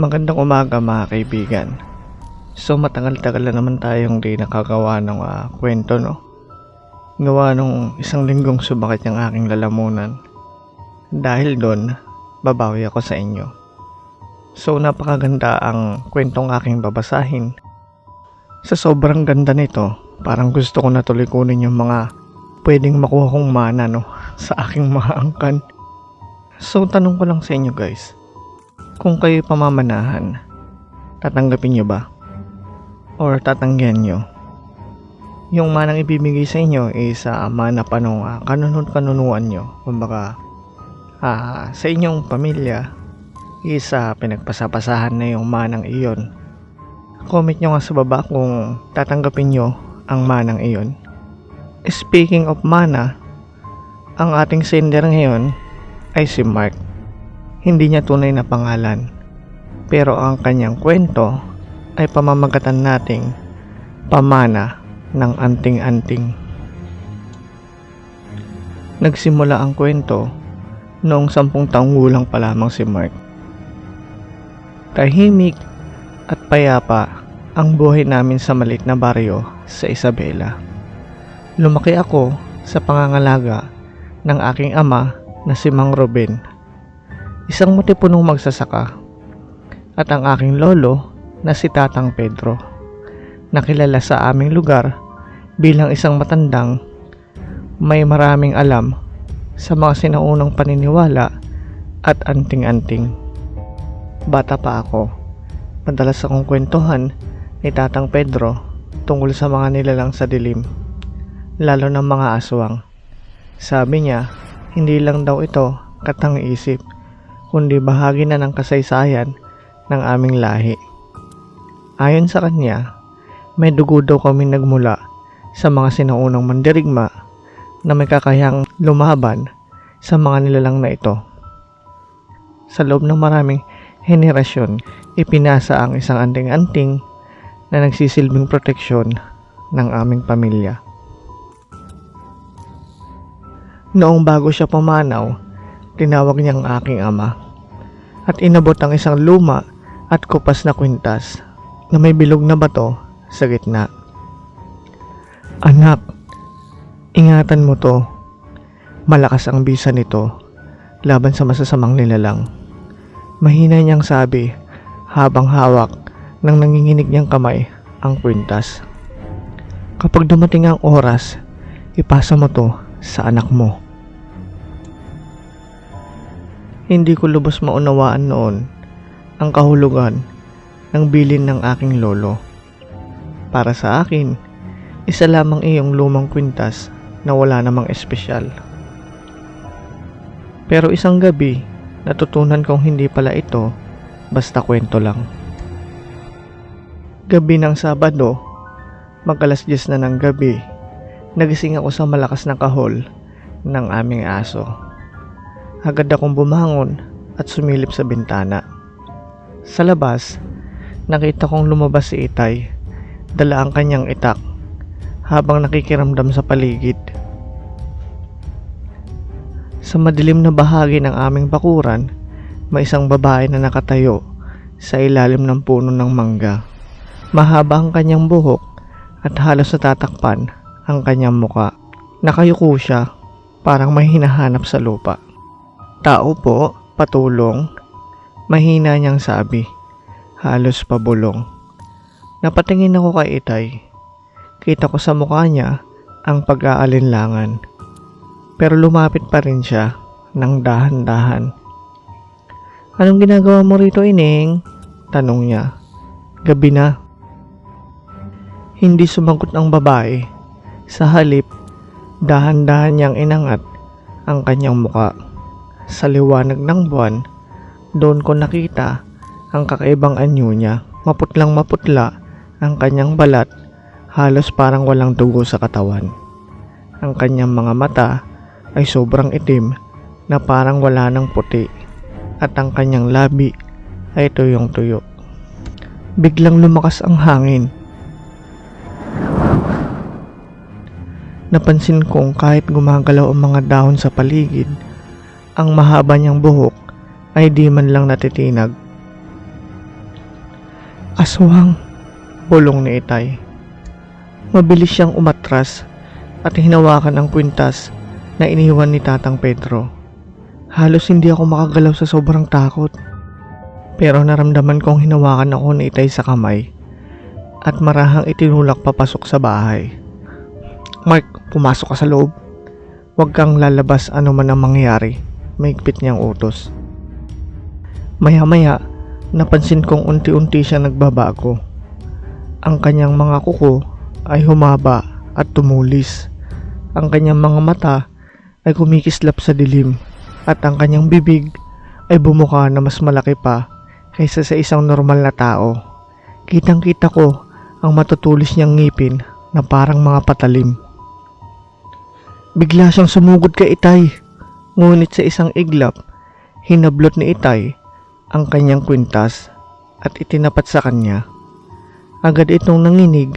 Magandang umaga mga kaibigan. So matagal-tagal na naman tayong di nakagawa ng ah, kwento no. Gawa nung isang linggong sumakit yung aking lalamunan. Dahil doon, babawi ako sa inyo. So napakaganda ang kwentong aking babasahin. Sa sobrang ganda nito, parang gusto ko na tuloy kunin yung mga pwedeng makuha kong mana no, sa aking mga angkan. So tanong ko lang sa inyo guys, kung kayo pamamanahan, tatanggapin nyo ba? Or tatanggihan nyo? Yung manang ibibigay sa inyo is uh, mana pa nung uh, kanunod-kanunuan nyo. Kumbaga, ah, sa inyong pamilya is uh, pinagpasapasahan na yung manang iyon. Comment nyo nga sa baba kung tatanggapin nyo ang manang iyon. Speaking of mana, ang ating sender ngayon ay si Mark. Hindi niya tunay na pangalan. Pero ang kanyang kwento ay pamamagatan nating pamana ng anting-anting. Nagsimula ang kwento noong sampung taong gulang pa lamang si Mark. Tahimik at payapa ang buhay namin sa malit na baryo sa Isabela. Lumaki ako sa pangangalaga ng aking ama na si Mang Ruben isang matipunong magsasaka at ang aking lolo na si Tatang Pedro nakilala sa aming lugar bilang isang matandang may maraming alam sa mga sinaunang paniniwala at anting-anting. Bata pa ako, madalas akong kwentuhan ni Tatang Pedro tungkol sa mga nilalang sa dilim, lalo ng mga aswang. Sabi niya, hindi lang daw ito katang-isip, kundi bahagi na ng kasaysayan ng aming lahi. Ayon sa kanya, may dugo daw kami nagmula sa mga sinaunang mandirigma na may kakayang lumaban sa mga nilalang na ito. Sa loob ng maraming henerasyon, ipinasa ang isang anting-anting na nagsisilbing proteksyon ng aming pamilya. Noong bago siya pumanaw, tinawag niyang aking ama at inabot ang isang luma at kupas na kwintas na may bilog na bato sa gitna. Anak, ingatan mo to. Malakas ang bisa nito laban sa masasamang nilalang. Mahina niyang sabi habang hawak ng nanginginig niyang kamay ang kwintas. Kapag dumating ang oras, ipasa mo to sa anak mo. Hindi ko lubos maunawaan noon ang kahulugan ng bilin ng aking lolo. Para sa akin, isa lamang iyong lumang kwintas na wala namang espesyal. Pero isang gabi, natutunan kong hindi pala ito basta kwento lang. Gabi ng Sabado, magkalas 10 na ng gabi, nagising ako sa malakas na kahol ng aming aso. Agad akong bumangon at sumilip sa bintana. Sa labas, nakita kong lumabas si Itay, dala ang kanyang itak, habang nakikiramdam sa paligid. Sa madilim na bahagi ng aming bakuran, may isang babae na nakatayo sa ilalim ng puno ng mangga. Mahaba ang kanyang buhok at halos natatakpan ang kanyang muka. Nakayuko siya, parang may hinahanap sa lupa. Tao po, patulong. Mahina niyang sabi, halos pabulong. Napatingin ako kay Itay. Kita ko sa mukha niya ang pag-aalinlangan. Pero lumapit pa rin siya ng dahan-dahan. Anong ginagawa mo rito, Ining? Tanong niya. Gabi na. Hindi sumagot ang babae. Sa halip, dahan-dahan niyang inangat ang kanyang muka. Sa liwanag ng buwan, doon ko nakita ang kakaibang anyo niya. Maputlang maputla ang kanyang balat, halos parang walang dugo sa katawan. Ang kanyang mga mata ay sobrang itim na parang wala ng puti at ang kanyang labi ay tuyong tuyo. Biglang lumakas ang hangin. Napansin kong kahit gumagalaw ang mga dahon sa paligid, ang mahaba niyang buhok ay di man lang natitinag. Aswang, bulong ni Itay. Mabilis siyang umatras at hinawakan ang kwintas na iniwan ni Tatang Pedro. Halos hindi ako makagalaw sa sobrang takot. Pero naramdaman kong hinawakan ako ni Itay sa kamay at marahang itinulak papasok sa bahay. Mark, pumasok ka sa loob. Huwag kang lalabas ano man ang mangyari. Maigpit niyang utos. Maya-maya, napansin kong unti-unti siya nagbabago. Ang kanyang mga kuko ay humaba at tumulis. Ang kanyang mga mata ay kumikislap sa dilim at ang kanyang bibig ay bumuka na mas malaki pa kaysa sa isang normal na tao. Kitang kita ko ang matutulis niyang ngipin na parang mga patalim. Bigla siyang sumugod kay Itay. Ngunit sa isang iglap, hinablot ni Itay ang kanyang kwintas at itinapat sa kanya. Agad itong nanginig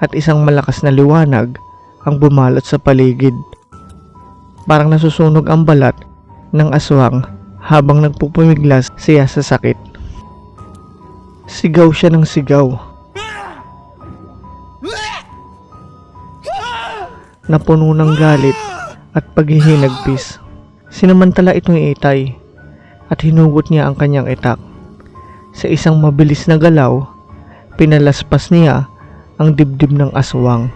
at isang malakas na liwanag ang bumalot sa paligid. Parang nasusunog ang balat ng aswang habang nagpupumiglas siya sa sakit. Sigaw siya ng sigaw. Napuno ng galit at paghihinagpis. Sinamantala ito ni Itay at hinugot niya ang kanyang itak. Sa isang mabilis na galaw, pinalaspas niya ang dibdib ng aswang.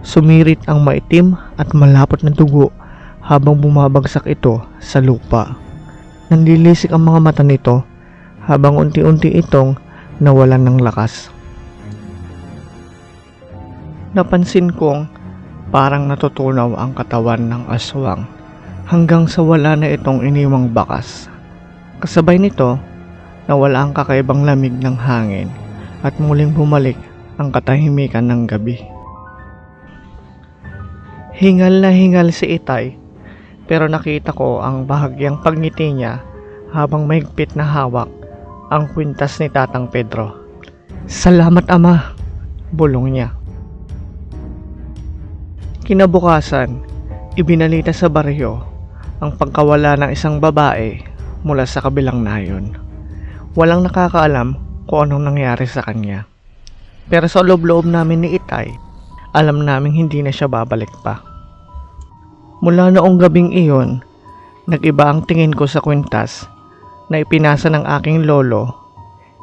Sumirit ang maitim at malapot na dugo habang bumabagsak ito sa lupa. Nanlilisik ang mga mata nito habang unti-unti itong nawalan ng lakas. Napansin kong parang natutunaw ang katawan ng aswang hanggang sa wala na itong iniwang bakas. Kasabay nito, nawala ang kakaibang lamig ng hangin at muling bumalik ang katahimikan ng gabi. Hingal na hingal si Itay pero nakita ko ang bahagyang pagngiti niya habang mahigpit na hawak ang kwintas ni Tatang Pedro. Salamat ama, bulong niya. Kinabukasan, ibinalita sa baryo ang pagkawala ng isang babae mula sa kabilang nayon. Walang nakakaalam kung anong nangyari sa kanya. Pero sa loob-loob namin ni Itay, alam naming hindi na siya babalik pa. Mula noong gabing iyon, nag-iba ang tingin ko sa kwintas na ipinasa ng aking lolo.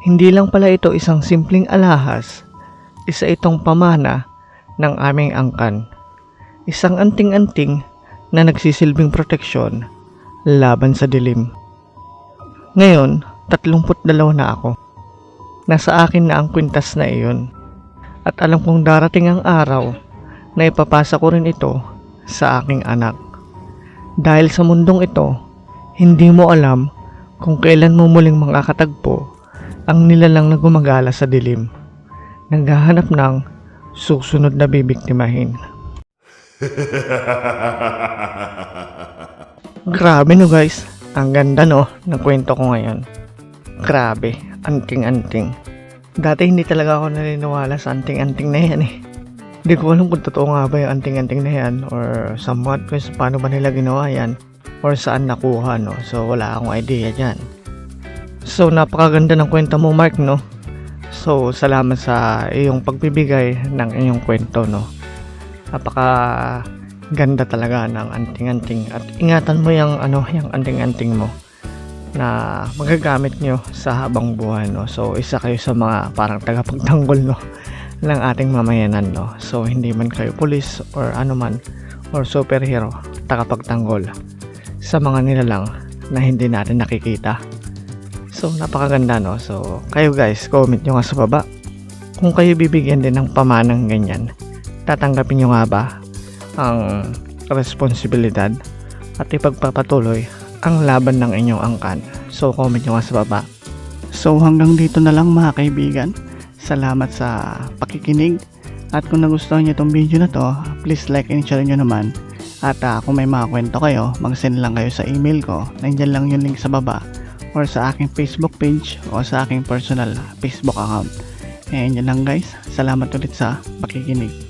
Hindi lang pala ito isang simpleng alahas, isa itong pamana ng aming angkan. Isang anting-anting na nagsisilbing proteksyon laban sa dilim. Ngayon, 32 na ako. Nasa akin na ang kwintas na iyon. At alam kong darating ang araw na ipapasa ko rin ito sa aking anak. Dahil sa mundong ito, hindi mo alam kung kailan mo muling makakatagpo ang nilalang na gumagala sa dilim. Naghahanap ng susunod na bibiktimahin. Grabe no guys. Ang ganda no ng kwento ko ngayon. Grabe, anting-anting. Dati hindi talaga ako naniniwala sa anting-anting na yan eh. Hindi ko alam kung totoo nga ba yung anting-anting na yan or somewhat kung sa- paano ba nila ginawa yan or saan nakuha no. So wala akong idea dyan. So napakaganda ng kwento mo Mark no. So salamat sa iyong pagbibigay ng iyong kwento no. Napaka ganda talaga ng anting-anting. At ingatan mo yung ano yung anting-anting mo na magagamit nyo sa habang buhay no? So isa kayo sa mga parang tagapagtanggol no? Ng ating mamayanan no? So hindi man kayo pulis or ano man or superhero tagapagtanggol sa mga nilalang na hindi natin nakikita. So napakaganda no? So kayo guys comment nyo nga sa baba kung kayo bibigyan din ng pamanang ganyan tatanggapin nyo nga ba ang responsibilidad at ipagpapatuloy ang laban ng inyong angkan. So, comment nyo nga sa baba. So, hanggang dito na lang mga kaibigan. Salamat sa pakikinig. At kung nagustuhan nyo itong video na to, please like and share nyo naman. At ah, kung may mga kwento kayo, mag-send lang kayo sa email ko. Nandyan lang yung link sa baba. Or sa aking Facebook page o sa aking personal Facebook account. Ayan yun lang guys. Salamat ulit sa pakikinig.